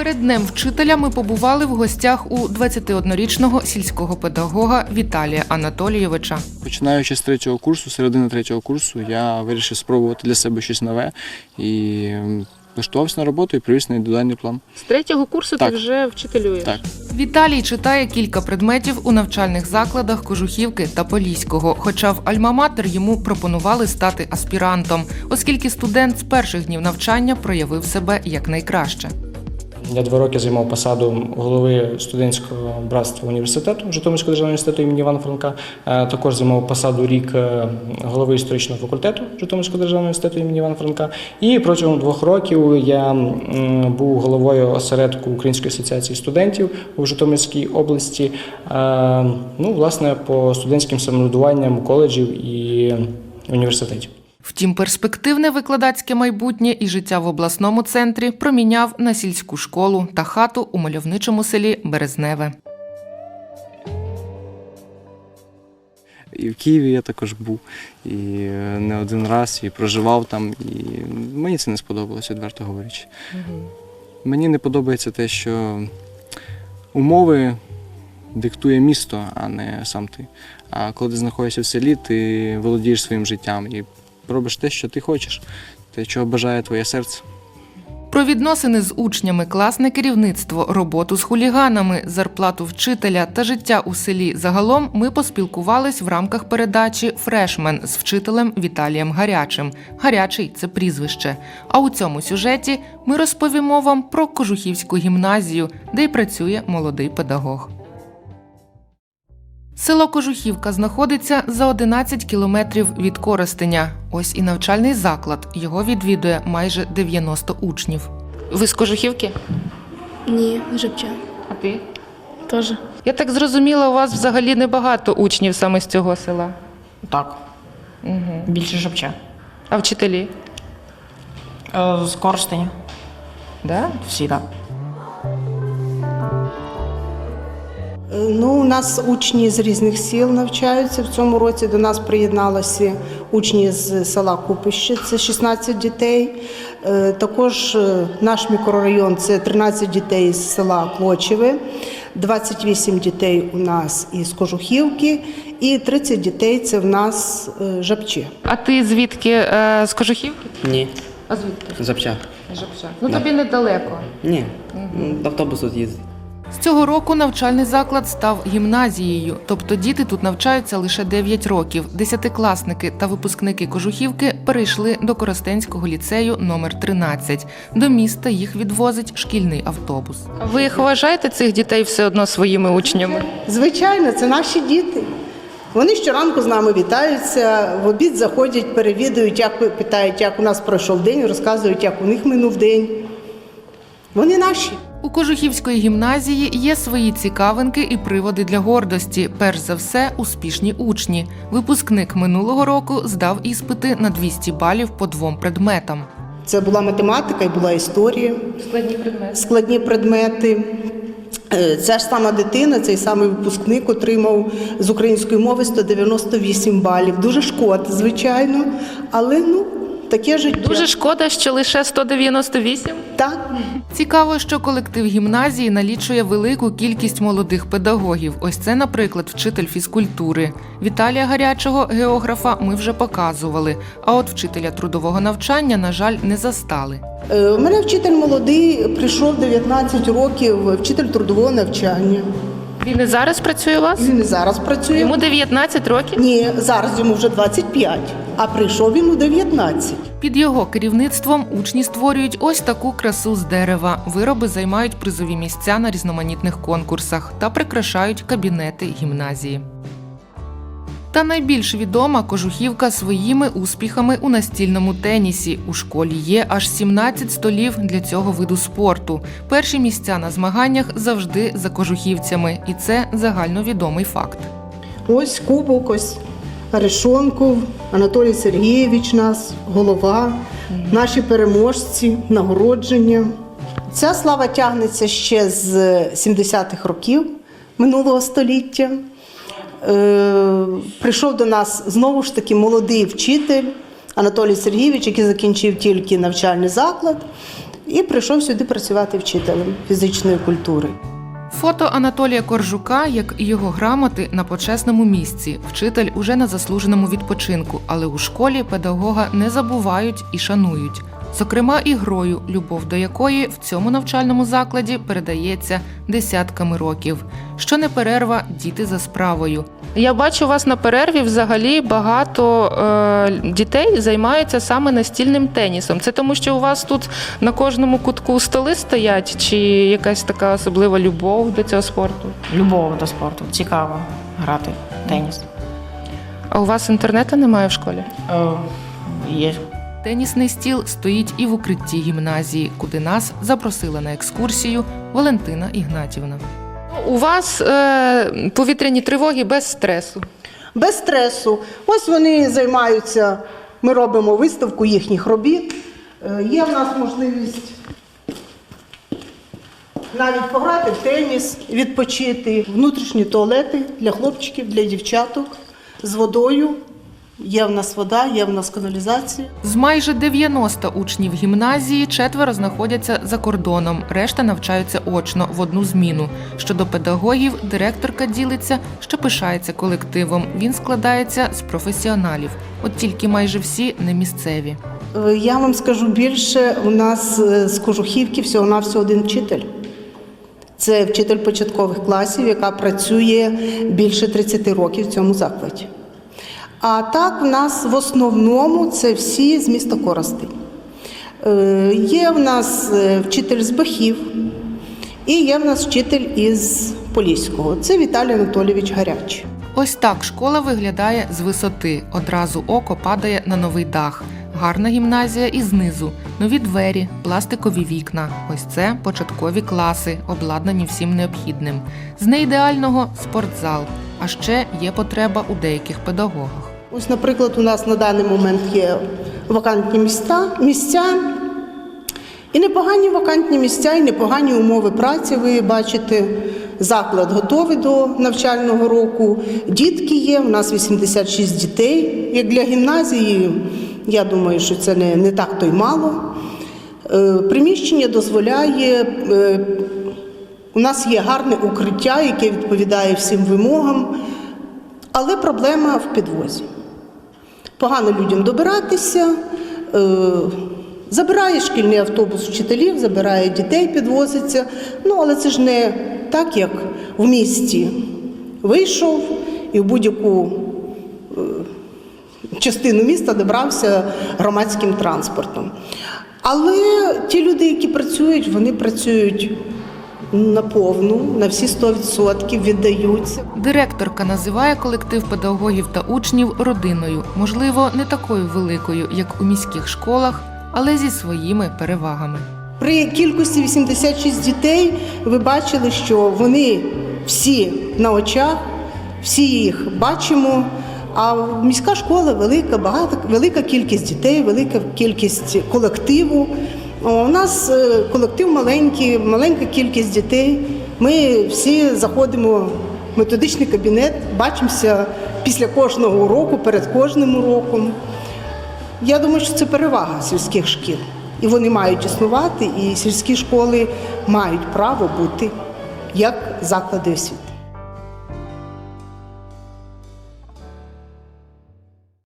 Перед днем вчителя ми побували в гостях у 21-річного сільського педагога Віталія Анатолійовича. Починаючи з третього курсу, середини третього курсу, я вирішив спробувати для себе щось нове і влаштувався на роботу і привіз на індивідуальний план. З третього курсу Так. ти вже вчителюєш. Так. Віталій читає кілька предметів у навчальних закладах Кожухівки та Поліського. Хоча в Альма-Матер йому пропонували стати аспірантом, оскільки студент з перших днів навчання проявив себе якнайкраще. Я два роки займав посаду голови студентського братства університету Житомирського державного університету імені Івана Франка. Е, Також займав посаду рік е, голови історичного факультету Житомирського державного університету імені Івана Франка. І протягом двох років я був головою осередку Української асоціації студентів у Житомирській області. Е, Ну, власне, по студентським самоврядуванням коледжів і університетів. Втім, перспективне викладацьке майбутнє і життя в обласному центрі проміняв на сільську школу та хату у мальовничому селі Березневе. І в Києві я також був і е, не один раз і проживав там. І мені це не сподобалось, відверто говорячи. Мені не подобається те, що умови диктує місто, а не сам ти. А коли ти знаходишся в селі, ти володієш своїм життям і робиш те, що ти хочеш, те, чого бажає твоє серце. Про відносини з учнями, класне керівництво, роботу з хуліганами, зарплату вчителя та життя у селі загалом ми поспілкувались в рамках передачі Фрешмен з вчителем Віталієм Гарячим. Гарячий це прізвище. А у цьому сюжеті ми розповімо вам про Кожухівську гімназію, де й працює молодий педагог. Село Кожухівка знаходиться за 11 кілометрів від Коростеня. Ось і навчальний заклад. Його відвідує майже 90 учнів. Ви з Кожухівки? Ні, Жепча. А ти? Теж. Я так зрозуміла, у вас взагалі небагато учнів саме з цього села. Так. Угу. Більше шепче. А вчителі? Е, З Коростеня. Да? Всі так. Ну, у нас учні з різних сіл навчаються. В цьому році до нас приєдналися учні з села Купище, це 16 дітей. Е, Також е, наш мікрорайон це 13 дітей з села Клочеве, 28 дітей у нас із Кожухівки і 30 дітей це в нас е, Жабче. А ти звідки з Кожухівки? Ні, А звідки? запча. Жапча. Ну тобі недалеко. Ні, автобус тут їздить. З цього року навчальний заклад став гімназією, тобто діти тут навчаються лише 9 років. Десятикласники та випускники Кожухівки перейшли до Коростенського ліцею номер 13. До міста їх відвозить шкільний автобус. Ви їх вважаєте цих дітей все одно своїми учнями? Звичайно, це наші діти. Вони щоранку з нами вітаються, в обід заходять, перевідують, як питають, як у нас пройшов день, розказують, як у них минув день. Вони наші. У Кожухівської гімназії є свої цікавинки і приводи для гордості. Перш за все, успішні учні. Випускник минулого року здав іспити на 200 балів по двом предметам. Це була математика і була історія, Складні предмети. складні предмети. Е, Ця ж сама дитина, цей самий випускник отримав з української мови 198 балів. Дуже шкода, звичайно, але ну таке життя. Дуже шкода, що лише 198. так. Цікаво, що колектив гімназії налічує велику кількість молодих педагогів. Ось це, наприклад, вчитель фізкультури. Віталія Гарячого, географа, ми вже показували. А от вчителя трудового навчання, на жаль, не застали. Е, У мене вчитель молодий, прийшов 19 років, вчитель трудового навчання. Він і зараз працює у вас? Він і зараз працює. Йому 19 років. Ні, зараз йому вже 25, а прийшов він у 19. Під його керівництвом учні створюють ось таку красу з дерева. Вироби займають призові місця на різноманітних конкурсах та прикрашають кабінети гімназії. Та найбільш відома кожухівка своїми успіхами у настільному тенісі. У школі є аж 17 столів для цього виду спорту. Перші місця на змаганнях завжди за кожухівцями, і це загальновідомий факт. Ось кубок, ось Арешонков, Анатолій Сергійович, нас, голова, наші переможці, нагородження. Ця слава тягнеться ще з 70-х років минулого століття. Е, прийшов до нас знову ж таки молодий вчитель Анатолій Сергійович, який закінчив тільки навчальний заклад. і прийшов сюди працювати вчителем фізичної культури. Фото Анатолія Коржука, як і його грамоти, на почесному місці. Вчитель уже на заслуженому відпочинку, але у школі педагога не забувають і шанують. Зокрема, і грою, любов до якої в цьому навчальному закладі передається десятками років. Що не перерва, діти за справою. Я бачу, у вас на перерві взагалі багато е, дітей займаються саме настільним тенісом. Це тому, що у вас тут на кожному кутку столи стоять, чи якась така особлива любов до цього спорту? Любов до спорту. Цікаво грати в теніс. А у вас інтернету немає в школі? Е, є. Тенісний стіл стоїть і в укритті гімназії, куди нас запросила на екскурсію Валентина Ігнатівна. У вас е, повітряні тривоги без стресу. Без стресу. Ось вони займаються, ми робимо виставку їхніх робіт. Е, Є в нас можливість навіть пограти в теніс, відпочити, внутрішні туалети для хлопчиків, для дівчаток з водою. Є в нас вода, є в нас каналізація. З майже 90 учнів гімназії четверо знаходяться за кордоном, решта навчаються очно в одну зміну. Щодо педагогів, директорка ділиться, що пишається колективом. Він складається з професіоналів, от тільки майже всі не місцеві. Е, Я вам скажу більше, у нас е, з Кожухівки всього-навсього один вчитель. Це вчитель початкових класів, яка працює більше 30 років в цьому закладі. А так, в нас в основному це всі з міста Коростень. Е, Є в нас е, вчитель з Бахів і є в нас вчитель із Поліського. Це Віталій Анатолійович Гаряч. Ось так школа виглядає з висоти. Одразу око падає на новий дах. Гарна гімназія і знизу, нові двері, пластикові вікна. Ось це початкові класи, обладнані всім необхідним. З неідеального спортзал. А ще є потреба у деяких педагогах. Ось, наприклад, у нас на даний момент є вакантні місця, місця. І непогані вакантні місця, і непогані умови праці. Ви бачите, заклад готовий до навчального року. Дітки є, у нас 86 дітей. Як для гімназії, я думаю, що це не, не так то й мало. Е, Приміщення дозволяє. е, У нас є гарне укриття, яке відповідає всім вимогам, але проблема в підвозі. Погано людям добиратися. Е, Забирає шкільний автобус вчителів, забирає дітей, підвозиться. Ну, але це ж не так, як в місті. Вийшов і в будь-яку е, частину міста добрався громадським транспортом. Але ті люди, які працюють, вони працюють наповну, на всі 100% віддаються. Директорка називає колектив педагогів та учнів родиною, можливо, не такою великою, як у міських школах, але зі своїми перевагами. При кількості 86 дітей ви бачили, що вони всі на очах, всі їх бачимо. А міська школа велика, багато, велика кількість дітей, велика кількість колективу. У нас е, колектив маленький, маленька кількість дітей. Ми всі заходимо в методичний кабінет, бачимося після кожного уроку, перед кожним уроком. Я думаю, що це перевага сільських шкіл. І вони мають існувати, і сільські школи мають право бути як заклади освіти.